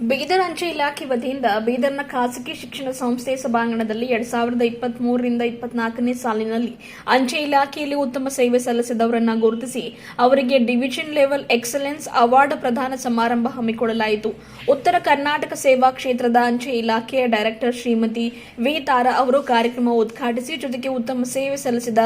ಬೀದರ್ ಅಂಚೆ ಇಲಾಖೆ ವತಿಯಿಂದ ಬೀದರ್ನ ಖಾಸಗಿ ಶಿಕ್ಷಣ ಸಂಸ್ಥೆ ಸಭಾಂಗಣದಲ್ಲಿ ಎರಡ್ ಸಾವಿರದ ಇಪ್ಪತ್ತ್ ಮೂರರಿಂದ ಇಪ್ಪತ್ನಾಲ್ಕನೇ ಸಾಲಿನಲ್ಲಿ ಅಂಚೆ ಇಲಾಖೆಯಲ್ಲಿ ಉತ್ತಮ ಸೇವೆ ಸಲ್ಲಿಸಿದವರನ್ನ ಗುರುತಿಸಿ ಅವರಿಗೆ ಡಿವಿಷನ್ ಲೆವೆಲ್ ಎಕ್ಸಲೆನ್ಸ್ ಅವಾರ್ಡ್ ಪ್ರದಾನ ಸಮಾರಂಭ ಹಮ್ಮಿಕೊಳ್ಳಲಾಯಿತು. ಉತ್ತರ ಕರ್ನಾಟಕ ಸೇವಾ ಕ್ಷೇತ್ರದ ಅಂಚೆ ಇಲಾಖೆಯ ಡೈರೆಕ್ಟರ್ ಶ್ರೀಮತಿ ವಿ ತಾರಾ ಅವರು ಕಾರ್ಯಕ್ರಮ ಉದ್ಘಾಟಿಸಿ ಜೊತೆಗೆ ಉತ್ತಮ ಸೇವೆ ಸಲ್ಲಿಸಿದ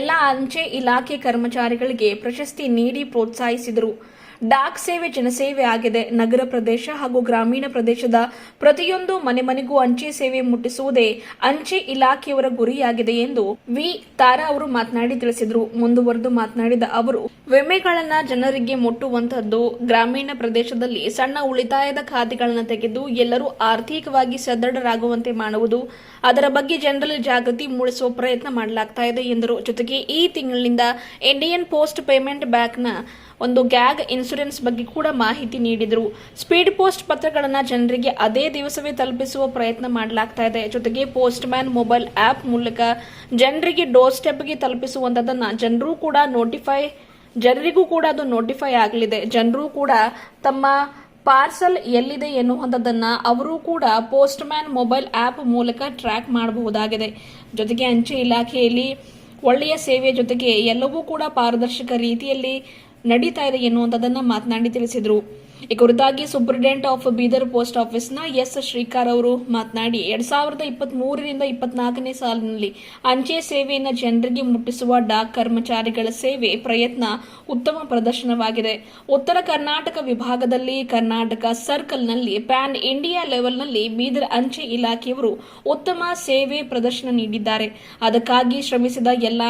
ಎಲ್ಲಾ ಅಂಚೆ ಇಲಾಖೆ ಕರ್ಮಚಾರಿಗಳಿಗೆ ಪ್ರಶಸ್ತಿ ನೀಡಿ ಪ್ರೋತ್ಸಾಹಿಸಿದರು. ಡಾಕ್ ಸೇವೆ ಜನಸೇವೆ ಆಗಿದೆ. ನಗರ ಪ್ರದೇಶ ಹಾಗೂ ಗ್ರಾಮೀಣ ಪ್ರದೇಶದ ಪ್ರತಿಯೊಂದು ಮನೆ ಮನೆಗೂ ಅಂಚೆ ಸೇವೆ ಮುಟ್ಟಿಸುವುದೇ ಅಂಚೆ ಇಲಾಖೆಯವರ ಗುರಿಯಾಗಿದೆ ಎಂದು ವಿ. ತಾರಾ ಅವರು ಮಾತನಾಡಿ ತಿಳಿಸಿದರು. ಮುಂದುವರೆದು ಮಾತನಾಡಿದ ಅವರು, ವಿಮೆಗಳನ್ನು ಜನರಿಗೆ ಮುಟ್ಟುವಂತಹದ್ದು ಗ್ರಾಮೀಣ ಪ್ರದೇಶದಲ್ಲಿ ಸಣ್ಣ ಉಳಿತಾಯದ ಖಾತೆಗಳನ್ನು ತೆಗೆದು ಎಲ್ಲರೂ ಆರ್ಥಿಕವಾಗಿ ಸದೃಢರಾಗುವಂತೆ ಮಾಡುವುದು ಅದರ ಬಗ್ಗೆ ಜನರಲ್ಲಿ ಜಾಗೃತಿ ಮೂಡಿಸುವ ಪ್ರಯತ್ನ ಮಾಡಲಾಗ್ತಾ ಇದೆ ಎಂದರು. ಜೊತೆಗೆ ಈ ತಿಂಗಳಿನಿಂದ ಇಂಡಿಯನ್ ಪೋಸ್ಟ್ ಪೇಮೆಂಟ್ ಬ್ಯಾಂಕ್ನ ಒಂದು ಗ್ಯಾಗ್ ಇನ್ಸೂರೆನ್ಸ್ ಬಗ್ಗೆ ಕೂಡ ಮಾಹಿತಿ ನೀಡಿದರು. ಸ್ಪೀಡ್ ಪೋಸ್ಟ್ ಪತ್ರಗಳನ್ನು ಜನರಿಗೆ ಅದೇ ದಿವಸವೇ ತಲುಪಿಸುವ ಪ್ರಯತ್ನ ಮಾಡಲಾಗ್ತಾ ಇದೆ. ಜೊತೆಗೆ ಪೋಸ್ಟ್ ಮ್ಯಾನ್ ಮೊಬೈಲ್ ಆ್ಯಪ್ ಮೂಲಕ ಜನರಿಗೆ ಡೋರ್ ಸ್ಟೆಪ್ಗೆ ತಲುಪಿಸುವಂಥದ್ದನ್ನು ಜನರು ಕೂಡ ನೋಟಿಫೈ, ಜನರಿಗೂ ಕೂಡ ಅದು ನೋಟಿಫೈ ಆಗಲಿದೆ. ಜನರು ಕೂಡ ತಮ್ಮ ಪಾರ್ಸಲ್ ಎಲ್ಲಿದೆ ಎನ್ನುವಂಥದ್ದನ್ನ ಅವರು ಕೂಡ ಪೋಸ್ಟ್ ಮ್ಯಾನ್ ಮೊಬೈಲ್ ಆಪ್ ಮೂಲಕ ಟ್ರ್ಯಾಕ್ ಮಾಡಬಹುದಾಗಿದೆ. ಜೊತೆಗೆ ಅಂಚೆ ಇಲಾಖೆಯಲ್ಲಿ ಒಳ್ಳೆಯ ಸೇವೆ ಜೊತೆಗೆ ಎಲ್ಲವೂ ಕೂಡ ಪಾರದರ್ಶಕ ರೀತಿಯಲ್ಲಿ ನಡೀತಾ ಇದೆ ಎನ್ನುವಂಥದ್ದನ್ನ ಮಾತನಾಡಿ ತಿಳಿಸಿದರು. ಈ ಕುರಿತಾಗಿ ಸೂಪರಿಂಟೆಂಡೆಂಟ್ ಆಫ್ ಬೀದರ್ ಪೋಸ್ಟ್ ಆಫೀಸ್ನ ಎಸ್. ಶ್ರೀಕಾರ್ ಅವರು ಮಾತನಾಡಿ, ಎರಡ್ ಸಾವಿರದ ಇಪ್ಪತ್ತ್ ಮೂರರಿಂದ ಇಪ್ಪತ್ನಾಲ್ಕನೇ ಸಾಲಿನಲ್ಲಿ ಅಂಚೆ ಸೇವೆಯನ್ನು ಜನರಿಗೆ ಮುಟ್ಟಿಸುವ ಡಾಕ್ ಕರ್ಮಚಾರಿಗಳ ಸೇವೆ ಪ್ರಯತ್ನ ಉತ್ತಮ ಪ್ರದರ್ಶನವಾಗಿದೆ. ಉತ್ತರ ಕರ್ನಾಟಕ ವಿಭಾಗದಲ್ಲಿ ಕರ್ನಾಟಕ ಸರ್ಕಲ್ನಲ್ಲಿ ಪ್ಯಾನ್ ಇಂಡಿಯಾ ಲೆವೆಲ್ನಲ್ಲಿ ಬೀದರ್ ಅಂಚೆ ಇಲಾಖೆಯವರು ಉತ್ತಮ ಸೇವೆ ಪ್ರದರ್ಶನ ನೀಡಿದ್ದಾರೆ. ಅದಕ್ಕಾಗಿ ಶ್ರಮಿಸಿದ ಎಲ್ಲ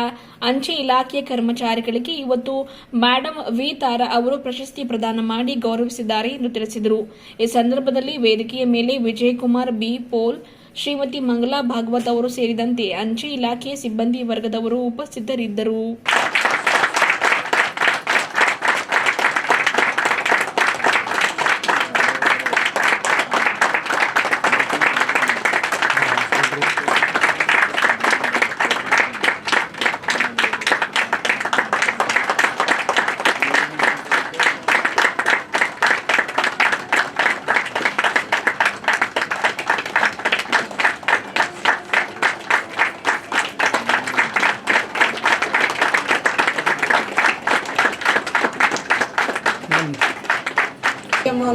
ಅಂಚೆ ಇಲಾಖೆಯ ಕರ್ಮಚಾರಿಗಳಿಗೆ ಇವತ್ತು ಮ್ಯಾಡಂ ವಿ ತಾರಾ ಅವರು ಪ್ರಶಸ್ತಿ ಪ್ರದಾನ ಮಾಡಿ ಗೌರವಿಸಿದ್ದಾರೆ. ಎಂದು ತಿಳಿಸಿದರು. ಈ ಸಂದರ್ಭದಲ್ಲಿ ವೇದಿಕೆಯ ಮೇಲೆ ವಿಜಯಕುಮಾರ್, ಬಿ. ಪೋಲ್, ಶ್ರೀಮತಿ ಮಂಗಲಾ ಭಾಗವತ್ ಅವರು ಸೇರಿದಂತೆ ಅಂಚೆ ಇಲಾಖೆಯ ಸಿಬ್ಬಂದಿ ವರ್ಗದವರು ಉಪಸ್ಥಿತರಿದ್ದರು.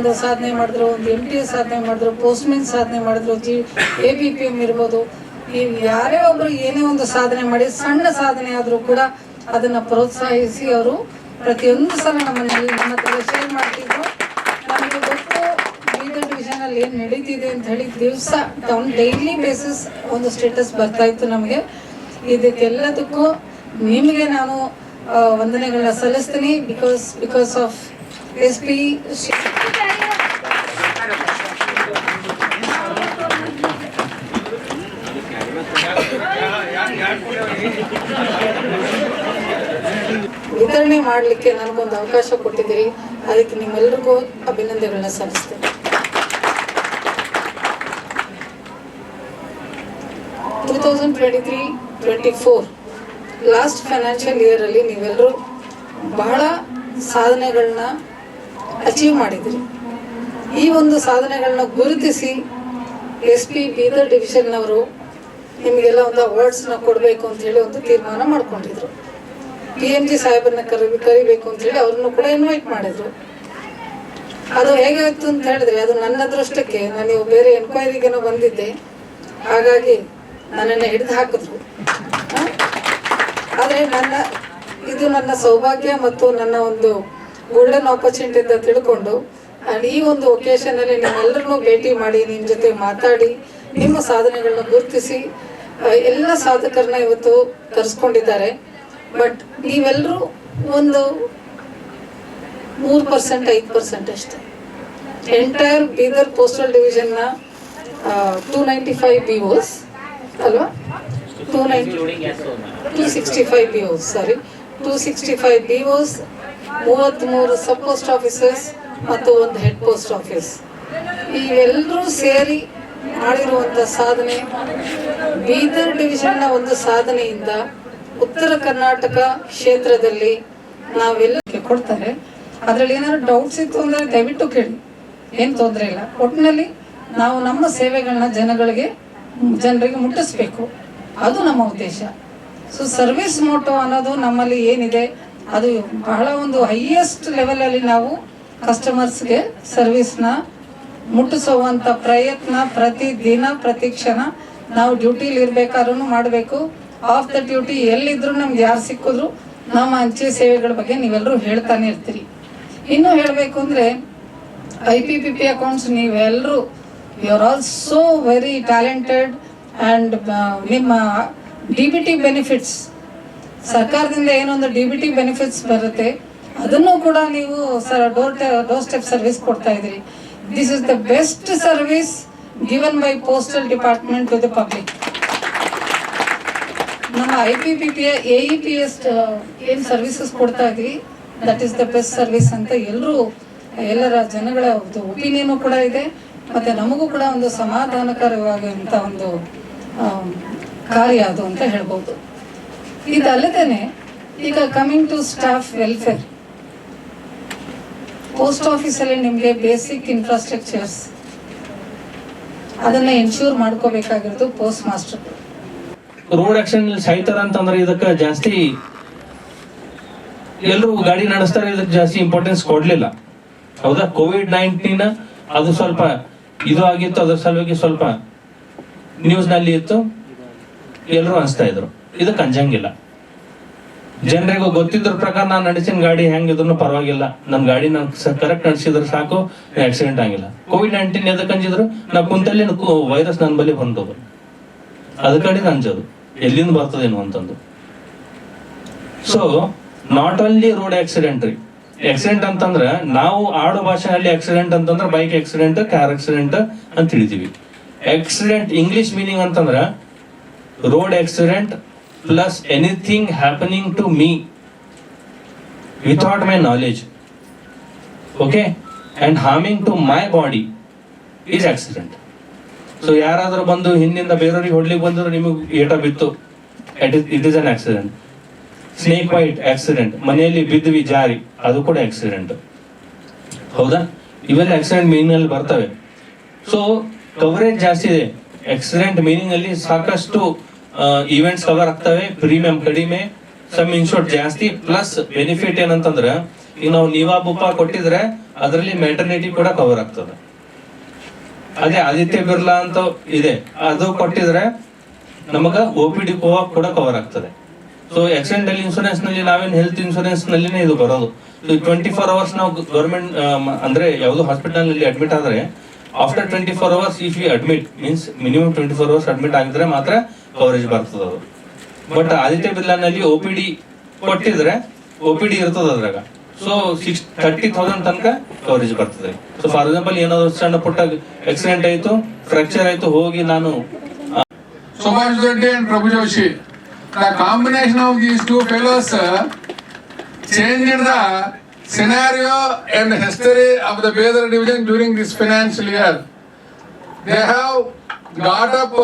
ಒಂದು ಸಾಧನೆ ಮಾಡಿದ್ರು, ಒಂದು ಎಂ ಟಿ ಸಾಧನೆ ಮಾಡಿದ್ರು ಪೋಸ್ಟ್ಮೆನ್ ಸಾಧನೆ ಮಾಡಿದ್ರು, G A B P M ಇರ್ಬೋದು. ನೀವು ಯಾರೇ ಒಬ್ರು ಏನೇ ಒಂದು ಸಾಧನೆ ಮಾಡಿ, ಸಣ್ಣ ಸಾಧನೆ ಆದರೂ ಕೂಡ ಅದನ್ನು ಪ್ರೋತ್ಸಾಹಿಸಿ ಅವರು ಪ್ರತಿಯೊಂದು ಸಲ ನಮ್ಮಲ್ಲಿ ನಮ್ಮ ಹತ್ರ ಶೇರ್ ಮಾಡ್ತಿದ್ರು. ನಮಗೆ ಗೊತ್ತು ಬೀದರ್ ಡಿವಿಷನಲ್ಲಿ ಏನು ನಡೀತಿದೆ ಅಂತ ಹೇಳಿ ದಿವಸ ಡೌನ್ ಡೈಲಿ ಬೇಸಿಸ್ ಒಂದು ಸ್ಟೇಟಸ್ ಬರ್ತಾ ಇತ್ತು ನಮಗೆ. ಇದಕ್ಕೆಲ್ಲದಕ್ಕೂ ನಿಮಗೆ ನಾನು ವಂದನೆಗಳನ್ನ ಸಲ್ಲಿಸ್ತೀನಿ. Because because of S P ವಿತರಣೆ ಮಾಡಲಿಕ್ಕೆ ನನಗೊಂದು ಅವಕಾಶ ಕೊಟ್ಟಿದ್ದೀರಿ. ಅದಕ್ಕೆ ನಿಮ್ಮೆಲ್ಲರಿಗೂ ಅಭಿನಂದನೆಗಳನ್ನ ಸಲ್ಲಿಸ್ತೇನೆ. Two thousand twenty three twenty four last financial ಇಯರಲ್ಲಿ ನೀವೆಲ್ಲರೂ ಬಹಳ ಸಾಧನೆಗಳನ್ನ ಅಚೀವ್ ಮಾಡಿದಿರಿ ಈ ಒಂದು ಸಾಧನೆಗಳನ್ನ ಗುರುತಿಸಿ ಎಸ್ ಪಿ ಬೀದರ್ ಡಿವಿಷನ್ನವರು ನಿಮಗೆಲ್ಲ ಒಂದು ಅವಾರ್ಡ್ಸ್ನ ಕೊಡಬೇಕು ಅಂತ ಹೇಳಿ ಒಂದು ತೀರ್ಮಾನ ಮಾಡ್ಕೊಂಡಿದ್ರು. ಪಿ ಎಂ ಜಿ ಸಾಹೇಬರನ್ನ ಕರಿ, ಕರಿಬೇಕು ಅಂತ ಹೇಳಿ ಅವ್ರನ್ನು ಕೂಡ ಇನ್ವೈಟ್ ಮಾಡಿದ್ರು. ಅದು ಹೇಗಾಯ್ತು ಅಂತ ಹೇಳಿದ್ರೆ ಅದು ನನ್ನ ಅದೃಷ್ಟಕ್ಕೆ ನಾನು ಬೇರೆ ಎನ್ಕ್ವೈರಿಗೇನೋ ಬಂದಿದ್ದೆ. ಹಾಗಾಗಿ ನನ್ನನ್ನು ಹಿಡಿದು ಹಾಕಿದ್ರು. ಆದ್ರೆ ನನ್ನ, ಇದು ನನ್ನ ಸೌಭಾಗ್ಯ ಮತ್ತು ನನ್ನ ಒಂದು ಗೋಲ್ಡನ್ ಆಪರ್ಚುನಿಟಿ ಅಂತ ತಿಳ್ಕೊಂಡು and ಈ ಒಂದು ಒಕೇಶನ್ ಅಲ್ಲಿ ನಿಮ್ಮೆಲ್ಲರನ್ನೂ ಭೇಟಿ ಮಾಡಿ ನಿಮ್ಮ ಜೊತೆ ಮಾತಾಡಿ, ನಿಮ್ಮ ಸಾಧನೆಗಳನ್ನ ಗುರುತಿಸಿ ಎಲ್ಲ ಸಾಧಕರನ್ನ ಇವತ್ತು ಕರೆಸ್ಕೊಂಡಿದ್ದಾರೆ. ಬಟ್ ನೀವೆಲ್ಲರೂ ಒಂದು ಮೂರು ಪರ್ಸೆಂಟ್ ಐದು ಪರ್ಸೆಂಟ್ ಅಷ್ಟೇ. Entire Bidar postal ಡಿವಿಷನ್ನ two ninety five B Os ಅಲ್ವಾ? Two ninety two sixty five B Os sorry two sixty five B Os ಮೂವತ್ತ್ಮೂರು ಸಬ್ ಪೋಸ್ಟ್ ಆಫೀಸರ್ಸ್ ಮತ್ತು ಒಂದು ಹೆಡ್ ಪೋಸ್ಟ್ ಆಫೀಸ್ ಇವೆಲ್ಲರೂ ಸೇರಿ ಮಾಡಿರುವಂಥ ಸಾಧನೆ, ಬೀದರ್ ಡಿವಿಷನ್ನ ಒಂದು ಸಾಧನೆಯಿಂದ ಉತ್ತರ ಕರ್ನಾಟಕ ಕ್ಷೇತ್ರದಲ್ಲಿ ನಾವೆಲ್ಲ ಕೊಡ್ತಾರೆ. ಅದರಲ್ಲಿ ಏನಾದ್ರು ಡೌಟ್ಸ್ ಇತ್ತು ಅಂದ್ರೆ ದಯವಿಟ್ಟು ಕೇಳಿ. ಏನು ತೊಂದರೆ ಇಲ್ಲ. ಒಟ್ಟಿನಲ್ಲಿ ನಾವು ನಮ್ಮ ಸೇವೆಗಳನ್ನ ಜನಗಳಿಗೆ, ಜನರಿಗೆ ಮುಟ್ಟಿಸ್ಬೇಕು. ಅದು ನಮ್ಮ ಉದ್ದೇಶ. ಸೊ ಸರ್ವಿಸ್ ಮೋಟೋ ಅನ್ನೋದು ನಮ್ಮಲ್ಲಿ ಏನಿದೆ, ಅದು ಬಹಳ ಒಂದು ಹೈಯೆಸ್ಟ್ ಲೆವೆಲಲ್ಲಿ ನಾವು ಕಸ್ಟಮರ್ಸ್ಗೆ ಸರ್ವಿಸ್ನ ಮುಟ್ಟಿಸುವಂಥ ಪ್ರಯತ್ನ ಪ್ರತಿ ದಿನ, ಪ್ರತಿ ಕ್ಷಣ ನಾವು ಡ್ಯೂಟಿಲಿ ಇರ್ಬೇಕಾದ್ರೂ ಮಾಡಬೇಕು. ಆಫ್ ದ ಡ್ಯೂಟಿ ಎಲ್ಲಿದ್ರು ನಮ್ಗೆ ಯಾರು ಸಿಕ್ಕಿದ್ರು ನಮ್ಮ ಅಂಚೆ ಸೇವೆಗಳ ಬಗ್ಗೆ ನೀವೆಲ್ಲರೂ ಹೇಳ್ತಾನೆ ಇರ್ತೀರಿ. ಇನ್ನೂ ಹೇಳಬೇಕು ಅಂದರೆ I P P P accounts ನೀವೆಲ್ಲರೂ you are also very talented and ನಿಮ್ಮ ಡಿ ಬಿ ಟಿ ಬೆನಿಫಿಟ್ಸ್ ಸರ್ಕಾರದಿಂದ ಏನೊಂದು ಡಿ ಬಿ ಟಿ ಬೆನಿಫಿಟ್ಸ್ ಬರುತ್ತೆ ಅದನ್ನು ಕೂಡ ನೀವು sir door doorstep service ಕೊಡ್ತಾ ಇದ್ರಿ. This is the best service given by postal department to the public ನಮ್ಮ I P P P A E P S ಏನು ಸರ್ವಿಸಸ್ ಕೊಡ್ತಾ ಇದ್ರಿ that is the best service ಅಂತ ಎಲ್ಲರೂ, ಎಲ್ಲರ ಜನಗಳ ಒಂದು ಒಪಿನಿಯನು ಕೂಡ ಇದೆ. ಮತ್ತೆ ನಮಗೂ ಕೂಡ ಒಂದು ಸಮಾಧಾನಕರವಾದಂಥ ಒಂದು ಕಾರ್ಯ ಅದು ಅಂತ ಹೇಳ್ಬೋದು. ಇದಲ್ಲದೇ ಈಗ coming to staff welfare post ಆಫೀಸಲ್ಲಿ ನಿಮಗೆ ಬೇಸಿಕ್ ಇನ್ಫ್ರಾಸ್ಟ್ರಕ್ಚರ್ಸ್ ಅದನ್ನ ಇನ್ಶೂರ್ ಮಾಡ್ಕೋಬೇಕಾಗಿರೋದು ಪೋಸ್ಟ್ ಮಾಸ್ಟರ್ ರೋಡ್ ಆಕ್ಸಿಡೆಂಟ್ ಸಾಯ್ತಾರ ಅಂತಂದ್ರೆ ಇದಕ್ಕೆ ಜಾಸ್ತಿ ಎಲ್ಲರೂ ಗಾಡಿ ನಡೆಸ್ತಾರೆ, ಇದಕ್ಕೆ ಜಾಸ್ತಿ ಇಂಪಾರ್ಟೆನ್ಸ್ ಕೊಡ್ಲಿಲ್ಲ. ಹೌದಾ? ಕೋವಿಡ್ ನೈನ್ಟೀನ್ ಅದು ಸ್ವಲ್ಪ ಇದು ಆಗಿತ್ತು, ಅದ್ರ ಸಲುವಾಗಿ ಸ್ವಲ್ಪ ನ್ಯೂಸ್ನಲ್ಲಿ ಇತ್ತು. ಎಲ್ಲರೂ ಅನಿಸ್ತಾ ಇದ್ರು. ಇದಕ್ಕೆ ಅಂಜಂಗಿಲ್ಲ. ಜನರಿಗೂ ಗೊತ್ತಿದ್ರ ಪ್ರಕಾರ ನಾನು ನಡೆಸಿನ ಗಾಡಿ ಹೆಂಗಿದ್ರು ಪರವಾಗಿಲ್ಲ. ನನ್ನ ಗಾಡಿ ನಾನು ಕರೆಕ್ಟ್ ನಡೆಸಿದ್ರೆ ಸಾಕು ಆಕ್ಸಿಡೆಂಟ್ ಆಗಿಲ್ಲ. ಕೋವಿಡ್ ನೈನ್ಟೀನ್ ಎದಕ್ಕೆ ಅಂಜಿದ್ರು? ನಾ ಕುಂತಲ್ಲಿ ವೈರಸ್ ನನ್ನ ಬಳಿ ಬಂದವು ಅದ ಕಡೆ ಅಂಜೋದು ಎಲ್ಲಿಂದ ಬರ್ತದೇನು ಅಂತಂದು. So not only road accident ರೀ. ಆಕ್ಸಿಡೆಂಟ್ ಅಂತಂದ್ರ ನಾವು ಆಡು ಭಾಷೆನಲ್ಲಿ ಆಕ್ಸಿಡೆಂಟ್ ಅಂತಂದ್ರ ಬೈಕ್ ಆಕ್ಸಿಡೆಂಟ್ ಕಾರ್ ಆಕ್ಸಿಡೆಂಟ್ ಅಂತ ತಿಳಿತೀವಿ ಆಕ್ಸಿಡೆಂಟ್ ಇಂಗ್ಲಿಷ್ ಮೀನಿಂಗ್ ಅಂತಂದ್ರ road accident plus anything happening to me without my knowledge, okay and harming to my body is accident. So ಯಾರಾದರೂ ಬಂದು ಹಿಂದಿಂದ ಬೇರೆಯವ್ರಿಗೆ ಹೊಡ್ಲಿಕ್ಕೆ ಬಂದ್ರೆ ನಿಮಗೆ ಏಟ ಬಿತ್ತು it is an accident snake bite accident ಮನೆಯಲ್ಲಿ ಬಿದ್ದ್ವಿ ಜಾರಿ ಅದು ಕೂಡ ಆಕ್ಸಿಡೆಂಟ್ ಹೌದಾ? ಇವೆಲ್ಲ ಆಕ್ಸಿಡೆಂಟ್ ಮೀನಿಂಗ್ ಅಲ್ಲಿ ಬರ್ತವೆ. ಸೊ ಕವರೇಜ್ ಜಾಸ್ತಿ ಇದೆ. ಆಕ್ಸಿಡೆಂಟ್ ಮೀನಿಂಗ್ ಅಲ್ಲಿ ಸಾಕಷ್ಟು ಇವೆಂಟ್ಸ್ ಕವರ್ ಆಗ್ತವೆ ಪ್ರೀಮಿಯಂ ಕಡಿಮೆ ಸಮ್ ಇನ್ಶೂರ್ಡ್ ಜಾಸ್ತಿ ಪ್ಲಸ್ ಬೆನಿಫಿಟ್ ಏನಂತಂದ್ರೆ, ಈಗ ನಾವು ನೀವಾ ಬುಪ್ಪ ಕೊಟ್ಟಿದ್ರೆ, ಅದರಲ್ಲಿ ಮೆಟರ್ನಿಟಿ ಕೂಡ ಕವರ್ ಆಗ್ತದೆ. ಅದೇ ಆದಿತ್ಯ ಬಿರ್ಲಾ ಅಂತ ಇದೆ. ಅದು ಕೊಟ್ಟಿದ್ರೆ, ನಮಗ ಒ ಪಿ ಡಿ ಕೂಡ ಕವರ್ ಆಗ್ತದೆ. ಸೊ ಆಕ್ಸಿಡೆಂಟಲ್ ಇನ್ಶೂರೆನ್ಸ್ನಲ್ಲಿ ನಾವೇನು ಹೆಲ್ತ್ ಇನ್ಶೂರೆನ್ಸ್ ನಲ್ಲಿನೇ ಇದು ಬರೋದು. ಟ್ವೆಂಟಿ ಫೋರ್ ಅವರ್ಸ್ ನಾವು ಗೌರ್ಮೆಂಟ್ ಅಂದ್ರೆ ಯಾವ್ದು ಹಾಸ್ಪಿಟಲ್ನಲ್ಲಿ ಅಡ್ಮಿಟ್ ಆದ್ರೆ after twenty four hours if you admit means minimum twenty four hours admit ಆಗಿದ್ರೆ ಮಾತ್ರ ಕವರೇಜ್ ಬರ್ತದ ಬಟ್ ಆದಿತ್ಯ ಬಿರ್ಲಾ ನಲ್ಲಿ ಡಿ ಕೊಟ್ಟಿದ್ರೆ ಓಪಿಡಿ ಇರ್ತದ ಅದ್ರಾಗ. ಸೊ ಸಿಕ್ಸ್ ಥರ್ಟಿ ತೌಸಂಡ್ ತನಕ ಕವರೇಜ್ ಬರ್ತದೆ. ಸೊ ಫಾರ್ ಎಕ್ಸಾಂಪಲ್ ಏನಾದ್ರು ಸಣ್ಣ ಪುಟ್ಟ ಆಕ್ಸಿಡೆಂಟ್ ಆಯ್ತು ಫ್ರಾಕ್ಚರ್ ಆಯ್ತು ಹೋಗಿ ನಾನು Subhash Reddy and Prabhu Joshi. Combination of these two fellows change in the scenario and history of the Bidar division during this financial year they have got up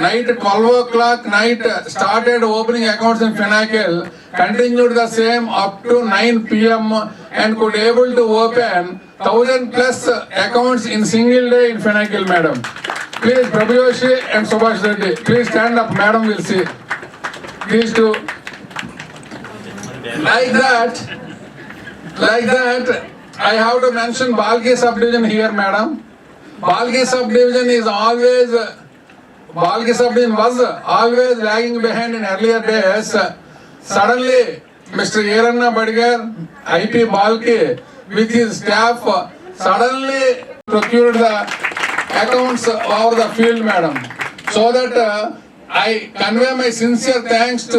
night 12 o'clock night, started opening accounts in Finacle, continued the same up to 9 pm and could able to open 1000 plus accounts in single day in Finacle, madam. Please, Prabhu Joshi and Subhash Reddy, please stand up, madam will see. These two. Like that, like that, I have to mention Balgi subdivision here, madam. Balgi subdivision is always, balki subdivision was always lagging behind in earlier days. Suddenly, Mr. yeranna Badgar, IP Balki, with his staff, suddenly procured the accounts over the field, madam. So that uh, I convey my sincere thanks to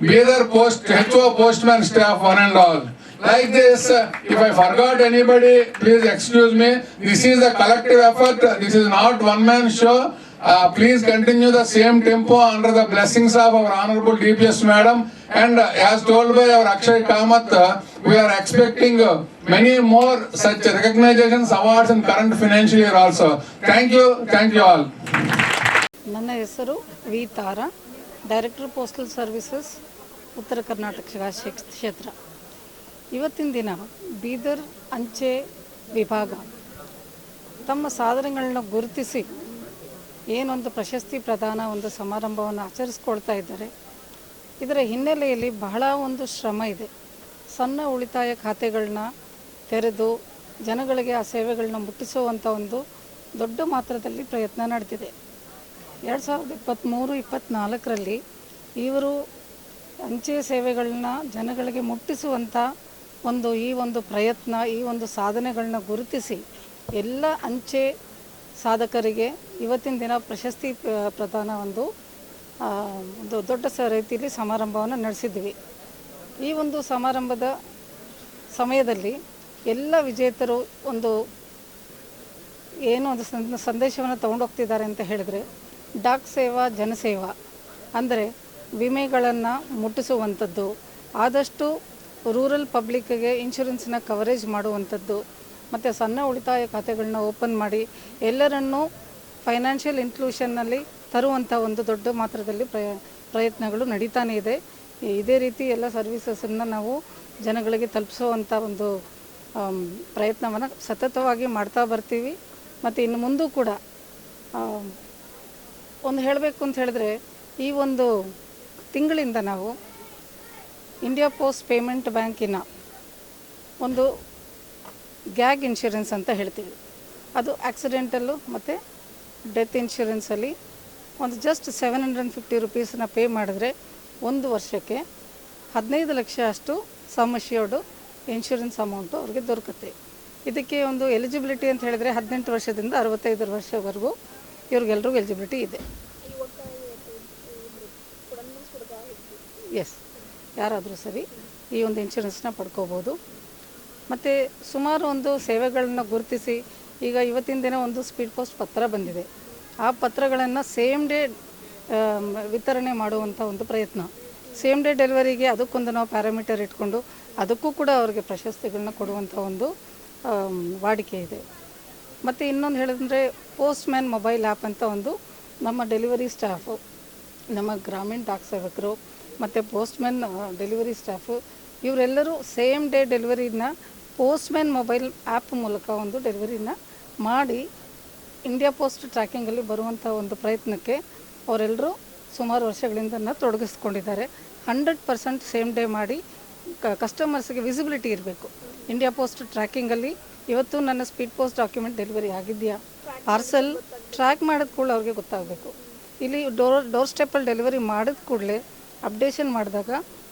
Bidar Post, HO Postman staff, one and all. Like this, if I forgot anybody, please excuse me. This is a collective effort. This is not one man show. Uh, please continue the same tempo under the blessings of our honorable DPS madam. And uh, as told by our Akshay Kamath, uh, we are expecting uh, many more such recognitions, awards in current financial year also. Thank you, thank you all. ನನ್ನ ಹೆಸರು V Tara director postal services Uttara Karnataka ಶಿಕ್ಷ- ಕ್ಷೇತ್ರ ಇವತ್ತಿನ ದಿನ ಬೀದರ್ ಅಂಚೆ ವಿಭಾಗ ತಮ್ಮ ಸಾಧನೆಗಳನ್ನ ಗುರುತಿಸಿ ಏನೊಂದು ಪ್ರಶಸ್ತಿ ಪ್ರದಾನ, ಒಂದು ಸಮಾರಂಭವನ್ನು ಆಚರಿಸ್ಕೊಳ್ತಾ ಇದ್ದಾರೆ. ಇದರ ಹಿನ್ನೆಲೆಯಲ್ಲಿ ಬಹಳ ಒಂದು ಶ್ರಮ ಇದೆ. ಸಣ್ಣ ಉಳಿತಾಯ ಖಾತೆಗಳನ್ನ ತೆರೆದು ಜನಗಳಿಗೆ ಆ ಸೇವೆಗಳನ್ನ ಮುಟ್ಟಿಸುವಂಥ ಒಂದು ದೊಡ್ಡ ಮಾತ್ರದಲ್ಲಿ ಪ್ರಯತ್ನ ನಡೆದಿದೆ ಎರಡು ಸಾವಿರದ ಇಪ್ಪತ್ತ್ಮೂರು, ಇಪ್ಪತ್ತ್ನಾಲ್ಕರಲ್ಲಿ ಇವರು ಅಂಚೆ ಸೇವೆಗಳನ್ನ ಜನಗಳಿಗೆ ಮುಟ್ಟಿಸುವಂಥ ಒಂದು ಈ ಒಂದು ಪ್ರಯತ್ನ, ಈ ಒಂದು ಸಾಧನೆಗಳನ್ನ ಗುರುತಿಸಿ ಎಲ್ಲ ಅಂಚೆ ಸಾಧಕರಿಗೆ ಇವತ್ತಿನ ದಿನ ಪ್ರಶಸ್ತಿ ಪ್ರದಾನ ಒಂದು ಒಂದು ದೊಡ್ಡ ರೀತಿಯಲ್ಲಿ ಸಮಾರಂಭವನ್ನು ನಡೆಸಿದ್ವಿ ಈ ಒಂದು ಸಮಾರಂಭದ ಸಮಯದಲ್ಲಿ ಎಲ್ಲ ವಿಜೇತರು ಒಂದು ಏನು ಒಂದು ಸಂದ- ಸಂದೇಶವನ್ನು ತಗೊಂಡೋಗ್ತಿದ್ದಾರೆ ಅಂತ ಹೇಳಿದರೆ, ಡಾಕ್ ಸೇವಾ ಜನಸೇವಾ ಅಂದರೆ ವಿಮೆಗಳನ್ನು ಮುಟ್ಟಿಸುವಂಥದ್ದು, ಆದಷ್ಟು ರೂರಲ್ ಪಬ್ಲಿಕ್ಗೆ ಇನ್ಶೂರೆನ್ಸ್ನ ಕವರೇಜ್ ಮಾಡುವಂಥದ್ದು ಮತ್ತು ಸಣ್ಣ ಉಳಿತಾಯ ಖಾತೆಗಳನ್ನ ಓಪನ್ ಮಾಡಿ ಎಲ್ಲರನ್ನೂ ಫೈನಾನ್ಷಿಯಲ್ ಇನ್ಕ್ಲೂಷನ್ನಲ್ಲಿ ತರುವಂಥ ಒಂದು ದೊಡ್ಡ ಮಾತ್ರದಲ್ಲಿ ಪ್ರಯ, ಪ್ರಯತ್ನಗಳು ನಡೀತಾನೇ ಇದೆ. ಇದೇ ರೀತಿ ಎಲ್ಲ ಸರ್ವಿಸಸನ್ನು ನಾವು ಜನಗಳಿಗೆ ತಲುಪಿಸುವಂಥ ಒಂದು ಪ್ರಯತ್ನವನ್ನು ಸತತವಾಗಿ ಮಾಡ್ತಾ ಬರ್ತೀವಿ. ಮತ್ತು ಇನ್ನು ಮುಂದೂ ಕೂಡ ಒಂದು ಹೇಳಬೇಕು ಅಂತ ಹೇಳಿದ್ರೆ ಈ ಒಂದು ತಿಂಗಳಿಂದ ನಾವು ಇಂಡಿಯಾ ಪೋಸ್ಟ್ ಪೇಮೆಂಟ್ ಬ್ಯಾಂಕಿನ ಒಂದು ಗ್ಯಾಗ್ ಇನ್ಶೂರೆನ್ಸ್ ಅಂತ ಹೇಳ್ತೀವಿ. ಅದು ಆಕ್ಸಿಡೆಂಟಲ್ಲು ಮತ್ತು ಡೆತ್ ಇನ್ಶೂರೆನ್ಸಲ್ಲಿ ಒಂದು ಜಸ್ಟ್ ಸೆವೆನ್ ಹಂಡ್ರೆಡ್ ಫಿಫ್ಟಿ ರುಪೀಸನ್ನ ಪೇ ಮಾಡಿದ್ರೆ ಒಂದು ವರ್ಷಕ್ಕೆ ಹದಿನೈದು ಲಕ್ಷ ಅಷ್ಟು ಸಮಸ್ಯೆಯೋಡು ಇನ್ಶೂರೆನ್ಸ್ ಅಮೌಂಟು ಅವ್ರಿಗೆ ದೊರಕುತ್ತೆ. ಇದಕ್ಕೆ ಒಂದು ಎಲಿಜಿಬಿಲಿಟಿ ಅಂತ ಹೇಳಿದರೆ ಹದಿನೆಂಟು ವರ್ಷದಿಂದ ಅರವತ್ತೈದು ವರ್ಷವರೆಗೂ ಇವ್ರಿಗೆಲ್ರಿಗೂ ಎಲಿಜಿಬಿಲಿಟಿ ಇದೆ. ಎಸ್ ಯಾರಾದರೂ ಸರಿ ಈ ಒಂದು ಇನ್ಶೂರೆನ್ಸ್ನ ಪಡ್ಕೋಬೋದು. ಮತ್ತು ಸುಮಾರು ಒಂದು ಸೇವೆಗಳನ್ನು ಗುರುತಿಸಿ ಈಗ ಇವತ್ತಿನ ದಿನ ಒಂದು ಸ್ಪೀಡ್ ಪೋಸ್ಟ್ ಪತ್ರ ಬಂದಿದೆ. ಆ ಪತ್ರಗಳನ್ನು ಸೇಮ್ ಡೇ ವಿತರಣೆ ಮಾಡುವಂಥ ಒಂದು ಪ್ರಯತ್ನ. ಸೇಮ್ ಡೇ ಡೆಲಿವರಿಗೆ ಅದಕ್ಕೊಂದು ನಾವು ಪ್ಯಾರಾಮೀಟರ್ ಇಟ್ಕೊಂಡು ಅದಕ್ಕೂ ಕೂಡ ಅವರಿಗೆ ಪ್ರಶಸ್ತಿಗಳನ್ನ ಕೊಡುವಂಥ ಒಂದು ವಾಡಿಕೆ ಇದೆ. ಮತ್ತು ಇನ್ನೊಂದು ಹೇಳಿದ್ರೆ ಪೋಸ್ಟ್ ಮ್ಯಾನ್ ಮೊಬೈಲ್ ಆ್ಯಪ್ ಅಂತ ಒಂದು ನಮ್ಮ ಡೆಲಿವರಿ ಸ್ಟಾಫು ನಮ್ಮ ಗ್ರಾಮೀಣ ಡಾಕ್ ಸೇವಕರು ಮತ್ತು ಪೋಸ್ಟ್ಮ್ಯಾನ್ ಡೆಲಿವರಿ ಸ್ಟಾಫು ಇವರೆಲ್ಲರೂ ಸೇಮ್ ಡೇ ಡೆಲಿವರಿನ ಪೋಸ್ಟ್ಮ್ಯಾನ್ ಮೊಬೈಲ್ ಆ್ಯಪ್ ಮೂಲಕ ಒಂದು ಡೆಲಿವರಿನ ಮಾಡಿ ಇಂಡಿಯಾ ಪೋಸ್ಟ್ ಟ್ರ್ಯಾಕಿಂಗಲ್ಲಿ ಬರುವಂಥ ಒಂದು ಪ್ರಯತ್ನಕ್ಕೆ ಅವರೆಲ್ಲರೂ ಸುಮಾರು ವರ್ಷಗಳಿಂದ ತೊಡಗಿಸ್ಕೊಂಡಿದ್ದಾರೆ. ಹಂಡ್ರೆಡ್ ಪರ್ಸೆಂಟ್ ಸೇಮ್ ಡೇ ಮಾಡಿ ಕಸ್ಟಮರ್ಸ್ಗೆ ವಿಸಿಬಿಲಿಟಿ ಇರಬೇಕು. ಇಂಡಿಯಾ ಪೋಸ್ಟ್ ಟ್ರ್ಯಾಕಿಂಗಲ್ಲಿ ಇವತ್ತು ನನ್ನ ಸ್ಪೀಡ್ ಪೋಸ್ಟ್ ಡಾಕ್ಯುಮೆಂಟ್ ಡೆಲಿವರಿ ಆಗಿದೆಯಾ? ಪಾರ್ಸಲ್ ಟ್ರ್ಯಾಕ್ ಮಾಡಿದ ಕೂಡಲೇ ಅವ್ರಿಗೆ ಗೊತ್ತಾಗಬೇಕು. ಇಲ್ಲಿ ಡೋರ್ ಡೋರ್ ಸ್ಟೆಪ್ಪಲ್ಲಿ ಡೆಲಿವರಿ ಮಾಡಿದ ಕೂಡಲೇ ಅಪ್ಡೇಷನ್ ಮಾಡಿದಾಗ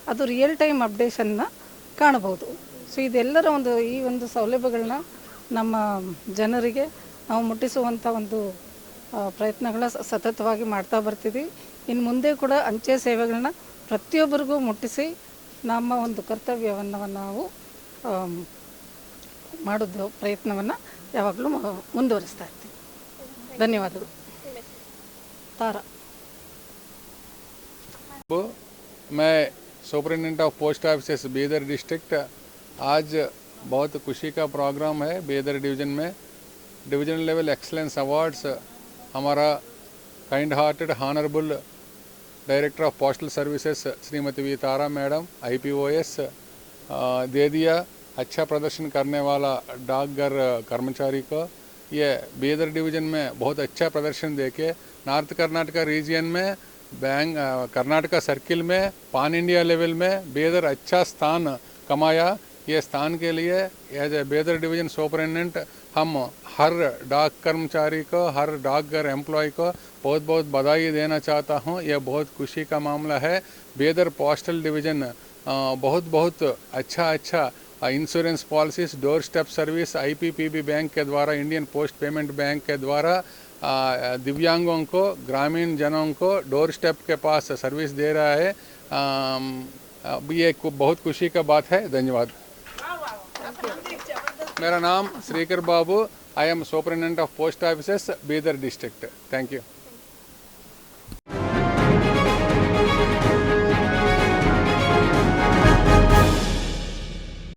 ಅದು ರಿಯಲ್ ಟೈಮ್ ಅಪ್ಡೇಷನ್ನ ಕಾಣಬಹುದು. ಸೊ ಇದೆಲ್ಲರ ಒಂದು, ಈ ಒಂದು ಸೌಲಭ್ಯಗಳನ್ನ ನಮ್ಮ ಜನರಿಗೆ ನಾವು ಮುಟ್ಟಿಸುವಂಥ ಒಂದು ಪ್ರಯತ್ನಗಳ ಸತತವಾಗಿ ಮಾಡ್ತಾ ಬರ್ತೀವಿ ಇನ್ನು ಮುಂದೆ ಕೂಡ ಅಂಚೆ ಸೇವೆಗಳನ್ನ ಪ್ರತಿಯೊಬ್ಬರಿಗೂ ಮುಟ್ಟಿಸಿ ನಮ್ಮ ಒಂದು ಕರ್ತವ್ಯವನ್ನು ನಾವು ಮಾಡೋದು, ಪ್ರಯತ್ನವನ್ನು ಯಾವಾಗಲೂ ಮುಂದುವರಿಸ್ತಾ ಇರ್ತೀವಿ. ಧನ್ಯವಾದಗಳು. ತಾರಾ. मैं superintendent of post office Bidar district, आज बहुत खुशी का प्रोग्राम है बीदर डिवीज़न में। डिवीज़न लेवल एक्सलेंस अवार्ड्स, हमारा kind hearted honourable director of postal services Shrimati V Tara madam IPOS दे दिया। अच्छा प्रदर्शन करने वाला डाकघर कर्मचारी को। ये बीदर डिवीज़न में बहुत अच्छा प्रदर्शन देके, नॉर्थ कर्नाटका रीजियन में बैंक कर्नाटका सर्किल में, पान इंडिया लेवल में बेदर अच्छा स्थान कमाया। ये स्थान के लिए एज ए बेदर डिवीज़न सुपरिटेंडेंट हम हर डाक कर्मचारी को, हर डाकघर एम्प्लॉय को बहुत बहुत बधाई देना चाहता हूँ। यह बहुत खुशी का मामला है। बेदर पोस्टल डिवीज़न बहुत बहुत अच्छा अच्छा insurance policies doorstep service IPPB bank के द्वारा इंडियन पोस्ट पेमेंट बैंक के द्वारा दिव्यांगों को, ग्रामीण जनों को डोर स्टेप के पास सर्विस दे रहा है। अब ये बहुत खुशी का बात है। धन्यवाद। मेरा नाम Shrikar Babu. I am superintendent of post office Bidar district thank you